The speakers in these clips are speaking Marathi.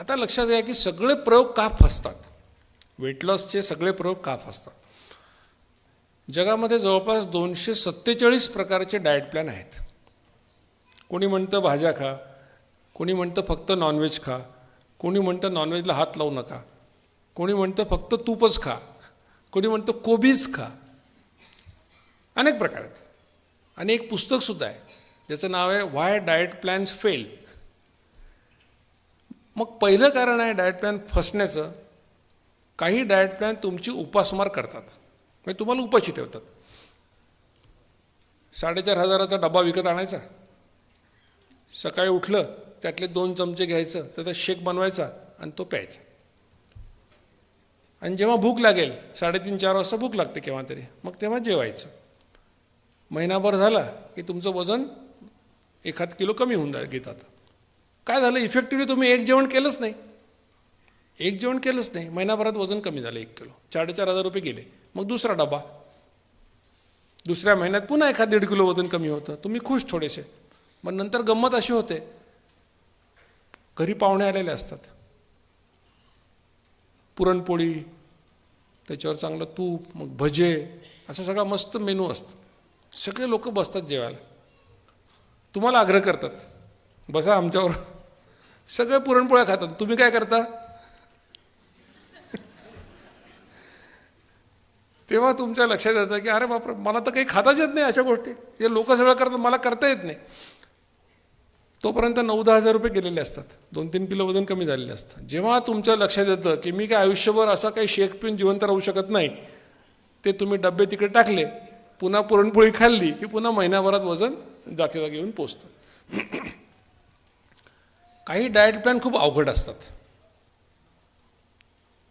आता लक्षात घ्या की सगळे प्रयोग का फसतात? वेट लॉसचे सगळे प्रयोग का फसतात? जगामध्ये जवळपास दोनशे सत्तेचाळीस प्रकारचे डाएट प्लॅन आहेत. कोणी म्हणतं भाज्या खा कोणी म्हणतं फक्त नॉनव्हेज खा कोणी म्हणतं नॉनव्हेजला हात लावू नका कोणी म्हणतं फक्त तूपच खा कोणी म्हणतं कोबीज खा. अनेक प्रकार आहेत. आणि एक पुस्तकसुद्धा आहे. ज्याचं नाव आहे व्हाय डाएट प्लॅन्स फेल मग पहिलं कारण आहे डाएट प्लॅन फसण्याचं. काही डाएट प्लॅन तुमची उपासमार करतात. म्हणजे तुम्हाला उपाशी ठेवतात. साडेचार हजाराचा डबा विकत आणायचा. सकाळी उठलं त्यातले दोन चमचे घ्यायचं त्याचा शेक बनवायचा आणि तो प्यायचा. आणि जेव्हा भूक लागेल साडेतीन चार वाजता भूक लागते केव्हा तरी. मग तेव्हा जेवायचं. महिनाभर झाला की तुमचं वजन एखाद किलो कमी होऊन जा घेतात. काय झालं? इफेक्टिव्हली तुम्ही एक जेवण केलंच नाही. एक जेवण केलंच नाही. महिनाभरात वजन कमी झालं एक किलो. साडेचार हजार रुपये गेले. मग दुसरा डबा. दुसऱ्या महिन्यात पुन्हा एखाद दीड किलो वजन कमी होतं. तुम्ही खुश थोडेसे. मग नंतर गंमत अशी होते. घरी पाहुणे आलेले असतात. पुरणपोळी त्याच्यावर चांगलं तूप मग भजे असं सगळा मस्त मेनू असतं. सगळे लोक बसतात जेवायला. तुम्हाला आग्रह करतात. बसा आमच्यावर. सगळे पुरणपोळ्या खातात. तुम्ही काय करता? तेव्हा तुमच्या लक्षात येतं की अरे बापरे मला तर काही खाताच येत नाही अशा गोष्टी. हे लोक सगळं करतात मला करता येत नाही. तोपर्यंत नऊ दहा हजार रुपये गेलेले असतात. दोन तीन किलो वजन कमी झालेले असतं जेव्हा तुमच्या लक्षात येतं की मी काय आयुष्यभर असा काही शेक पिऊन जिवंत राहू शकत नाही ते तुम्ही डबे तिकडे टाकले पुन्हा पुरणपोळी खाल्ली की पुन्हा महिन्याभरात वजन जागे जागी येऊन पोचतं. काही डाएट प्लॅन खूप अवघड असतात.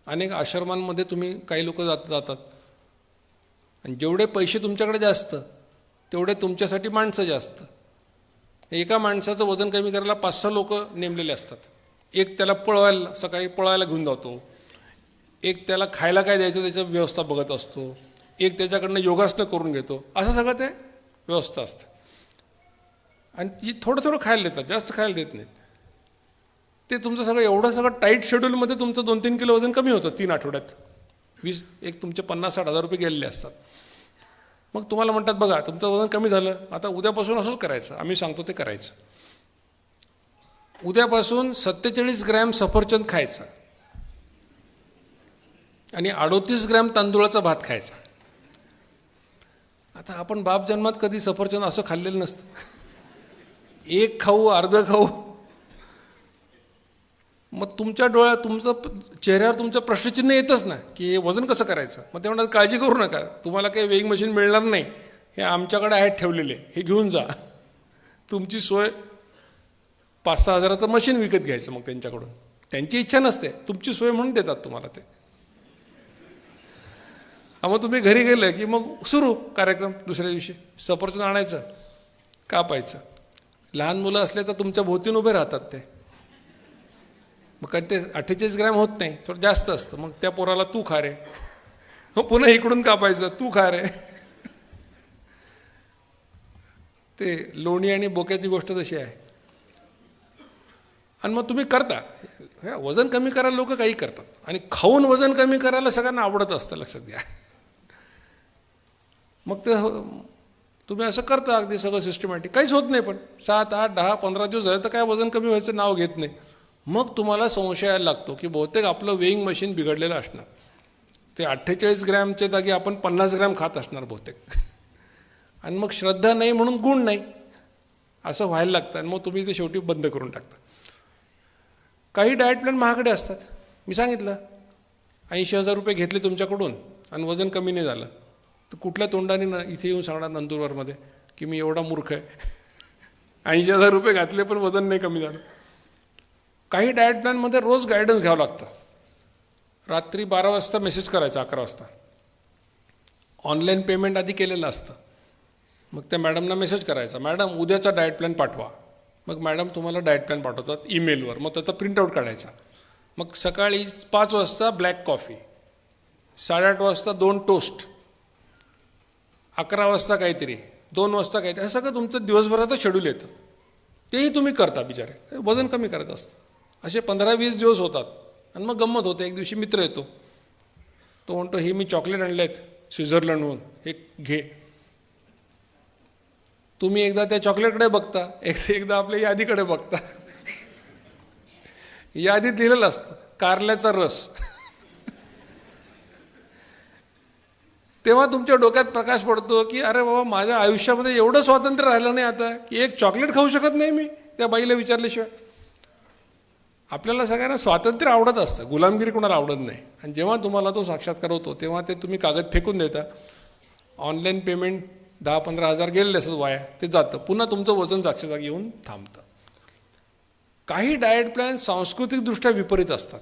अनेक आश्रमांमध्ये तुम्ही काही लोक जात जातात. आणि जेवढे पैसे तुमच्याकडे जास्त तेवढे तुमच्यासाठी माणसं जास्त. एका माणसाचं वजन कमी करायला पाच सहा लोक नेमलेले असतात. एक त्याला पळवायला सकाळी पळवायला घेऊन जातो. एक त्याला खायला काय द्यायचं त्याचं व्यवस्था बघत असतो. एक त्याच्याकडनं योगासनं करून घेतो. असं सगळं ते व्यवस्था असतं. आणि ती थोडं थोडं खायला देतात जास्त खायला देत नाहीत. ते तुमचं सगळं एवढं सगळं टाईट शेड्यूलमध्ये तुमचं दोन तीन किलो वजन कमी होतं तीन आठवड्यात. वीस एक तुमचे पन्नास साठ हजार रुपये गेलेले असतात. मग तुम्हाला म्हणतात बघा तुमचं वजन कमी झालं आता उद्यापासून असंच करायचं. आम्ही सांगतो ते करायचं. उद्यापासून सत्तेचाळीस ग्रॅम सफरचंद खायचं. आणि अडोतीस ग्रॅम तांदूळाचा भात खायचा. आता आपण बाप जन्मात कधी सफरचंद असं खाल्लेलं नसतं. एक खाऊ अर्ध खाऊ मग तुमच्या डोळ्यात तुमचं प- चेहऱ्यावर तुमचं प्रश्नचिन्ह येतच ना की वजन कसं करायचं? मग ते म्हणतात काळजी करू नका. तुम्हाला काही वेईंग मशीन मिळणार नाही. हे आमच्याकडे आहेत ठेवलेले. हे घेऊन जा. तुमची सोय पाच सहा हजाराचं मशीन विकत घ्यायचं मग त्यांच्याकडून. त्यांची इच्छा नसते. तुमची सोय म्हणून देतात तुम्हाला ते. मग तुम्ही घरी गेले की मग सुरू कार्यक्रम दुसऱ्या दिवशी. सफरचंद आणायचं कापायचं. लहान मुलं असले तर तुमच्या भोवतीन उभे राहतात ते. मग कारण ते अठ्ठेचाळीस ग्रॅम होत नाही थोडं जास्त असतं. मग त्या पोराला तू खा रे. मग पुन्हा इकडून कापायचं तू खा रे. ते लोणी आणि बोक्याची गोष्ट तशी आहे. आणि मग तुम्ही करता. वजन कमी करायला लोक काही करतात. आणि खाऊन वजन कमी करायला सगळ्यांना आवडत असतं लक्षात घ्या. मग ते तुम्ही असं करता अगदी सगळं सिस्टमॅटिक काहीच होत नाही पण सात आठ दहा पंधरा दिवस झाले तर काय वजन कमी व्हायचं नाव घेत नाही. मग तुम्हाला संशय यायला लागतो की बहुतेक आपलं वेईंग मशीन बिघडलेलं असणार. ते अठ्ठेचाळीस ग्रॅमच्या जागी आपण पन्नास ग्रॅम खात असणार बहुतेक. आणि मग श्रद्धा नाही म्हणून गुण नाही. असं व्हायला लागतं आणि मग तुम्ही ते शेवटी बंद करून टाकता. काही डाएट प्लॅन महागडे असतात. मी सांगितलं ऐंशी हजार रुपये घेतले तुमच्याकडून आणि वजन कमी नाही झालं. तर कुठल्या तोंडाने न इथे येऊन सांगणार नंदुरबारमध्ये की मी एवढा मूर्ख आहे. ऐंशी हजार रुपये घातले पण वजन नाही कमी झालं. काही डाएट प्लॅनमध्ये रोज गायडन्स घ्यावं लागतं. रात्री बारा वाजता मेसेज करायचा अकरा वाजता. ऑनलाईन पेमेंट आधी केलेलं असतं. मग त्या मॅडमना मेसेज करायचा मॅडम उद्याचा डाएट प्लॅन पाठवा. मग मॅडम तुम्हाला डाएट प्लॅन पाठवतात ईमेलवर मग त्याचा प्रिंटआउट काढायचा. मग सकाळी पाच वाजता ब्लॅक कॉफी साडेआठ वाजता दोन टोस्ट अकरा वाजता काहीतरी दोन वाजता काहीतरी. हे सगळं तुमचं दिवसभराचं शेड्यूल येतं. तेही तुम्ही करता बिचारे. वजन कमी करत असतं. असे पंधरा वीस दिवस होतात. आणि मग गंमत होते. एक दिवशी मित्र येतो. तो म्हणतो हे मी चॉकलेट आणले आहेत स्वित्झर्लंडहून हे घे. तुम्ही एकदा त्या चॉकलेटकडे बघता. एक एकदा आपल्या यादीकडे बघता. यादीत लिहिलेलं असतं कारल्याचा रस. तेव्हा तुमच्या डोक्यात प्रकाश पडतो की अरे बाबा माझ्या आयुष्यामध्ये एवढं स्वातंत्र्य राहिलं नाही आता की एक चॉकलेट खाऊ शकत नाही मी? त्या बाईला विचारल्याशिवाय. आपल्याला सगळ्यांना स्वातंत्र्य आवडत असतं. गुलामगिरी कोणाला आवडत नाही. आणि जेव्हा तुम्हाला तो साक्षात्कार होतो तेव्हा ते तुम्ही कागद फेकून देता. ऑनलाईन पेमेंट दहा पंधरा हजार गेलेले असत वाया. ते जातं. पुन्हा तुमचं वजन साक्षात्कार येऊन थांबतं. काही डाएट प्लॅन सांस्कृतिकदृष्ट्या विपरीत असतात.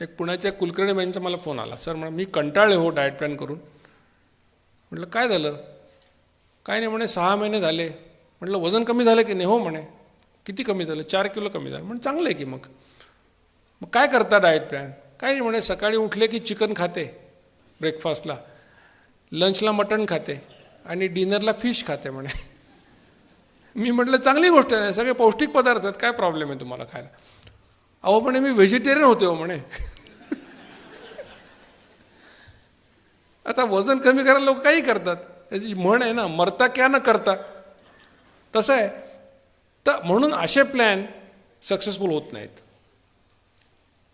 एक पुण्याच्या कुलकर्णीबाईंचा मला फोन आला. सर म्हणा मी कंटाळले हो डाएट प्लॅन करून. म्हटलं काय झालं? काय नाही म्हणे सहा महिने झाले. म्हटलं वजन कमी झालं की नाही? हो म्हणे. किती कमी झालं? चार किलो कमी झालं. म्हणून चांगलं आहे की मग? मग काय करता डाएट प्लॅन काय नाही म्हणे सकाळी उठले की चिकन खाते ब्रेकफास्टला लंचला मटण खाते आणि डिनरला फिश खाते म्हणे. मी म्हटलं चांगली गोष्ट आहे. सगळे पौष्टिक पदार्थ आहेत. काय प्रॉब्लेम आहे तुम्हाला खायला? अहो म्हणे मी व्हेजिटेरियन होते हो म्हणे. आता वजन कमी करायला लोक काही करतात. त्याची म्हण आहे ना मरता क्या न करता. तसं आहे. तर म्हणून असे प्लॅन सक्सेसफुल होत नाहीत.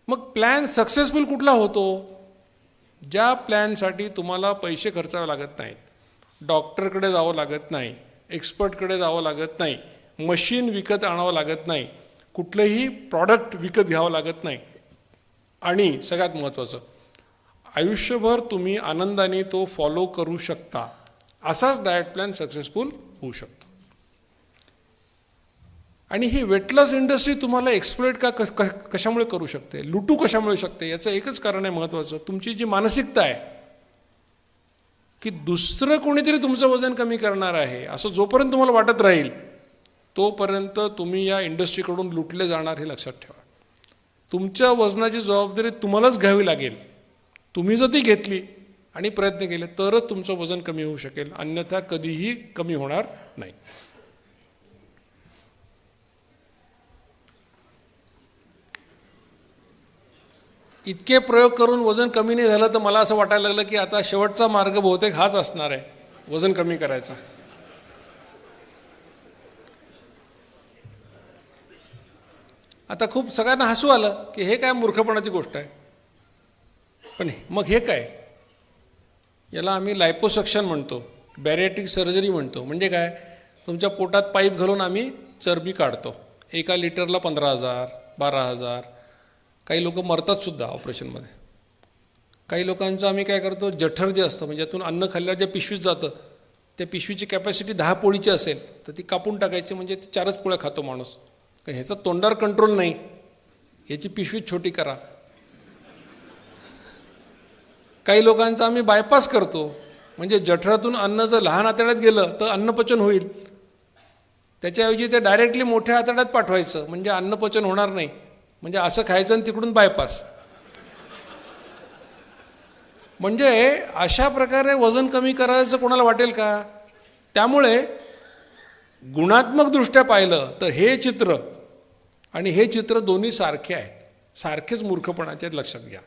मग प्लॅन सक्सेसफुल कुठला होतो? ज्या प्लॅनसाठी तुम्हाला पैसे खर्चावे लागत नाहीत. डॉक्टरकडे जावं लागत नाही एक्सपर्टकडे जावं लागत नाही मशीन विकत आणावं लागत नाही कुठलंही प्रॉडक्ट विकत घ्यावं लागत नाही. आणि सगळ्यात महत्त्वाचं आयुष्यभर तुम्ही आनंदाने तो फॉलो करू शकता. असाच डाएट प्लॅन सक्सेसफुल होऊ शकतो. आणि ही वेटलस इंडस्ट्री तुम्हाला एक्सप्लोइट का कशामुळे करू शकते? लुटू कशामुळे शकते? याचं एकच कारण आहे महत्त्वाचं. तुमची जी मानसिकता आहे की दुसरं कोणीतरी तुमचं वजन कमी करणार आहे असं जोपर्यंत तुम्हाला वाटत राहील तोपर्यंत तुम्ही या इंडस्ट्रीकडून लुटले जाणार हे लक्षात ठेवा. तुमच्या वजनाची जबाबदारी तुम्हालाच घ्यावी लागेल. तुम्ही जर ती घेतली आणि प्रयत्न केले तरच तुमचं वजन कमी होऊ शकेल. अन्यथा कधीही कमी होणार नाही. इतके प्रयोग करून वजन कमी नाही झालं तर मला असं वाटायला लागलं की आता शेवटचा मार्ग बहुतेक हाच असणार आहे वजन कमी करायचा. आता खूप सगळ्यांना हसू आलं की हे काय मूर्खपणाची गोष्ट आहे. पण मग हे काय? याला आम्ही लायपोसक्शन म्हणतो बॅरिएटिक सर्जरी म्हणतो. म्हणजे काय? तुमच्या पोटात पाईप घालून आम्ही चरबी काढतो. एका लिटरला पंधरा हजार बारा हजार काही लोक मरतात सुद्धा ऑपरेशनमध्ये. काही लोकांचं आम्ही काय करतो जठर जे असतं म्हणजे यातून अन्न खाल्ल्यावर जे पिशवीत जातं त्या पिशवीची कॅपॅसिटी दहा पोळीची असेल तर ती कापून टाकायची म्हणजे चारच पोळ्या खातो माणूस. कारण ह्याचा तोंडावर कंट्रोल नाही. याची पिशवी छोटी करा. काही लोकांचा आम्ही बायपास करतो. म्हणजे जठरातून अन्न जर लहान आतड्यात गेलं तर अन्नपचन होईल. त्याच्याऐवजी ते डायरेक्टली मोठ्या आतड्यात पाठवायचं म्हणजे अन्नपचन होणार नाही. म्हणजे असं खायचं आणि तिकडून बायपास म्हणजे अशा प्रकारे वजन कमी करायचं कोणाला वाटेल का? त्यामुळे गुणात्मकदृष्ट्या पाहिलं तर हे चित्र आणि हे चित्र दोन्ही सारखे आहेत. सारखेच मूर्खपणाचे आहेत लक्षात घ्या.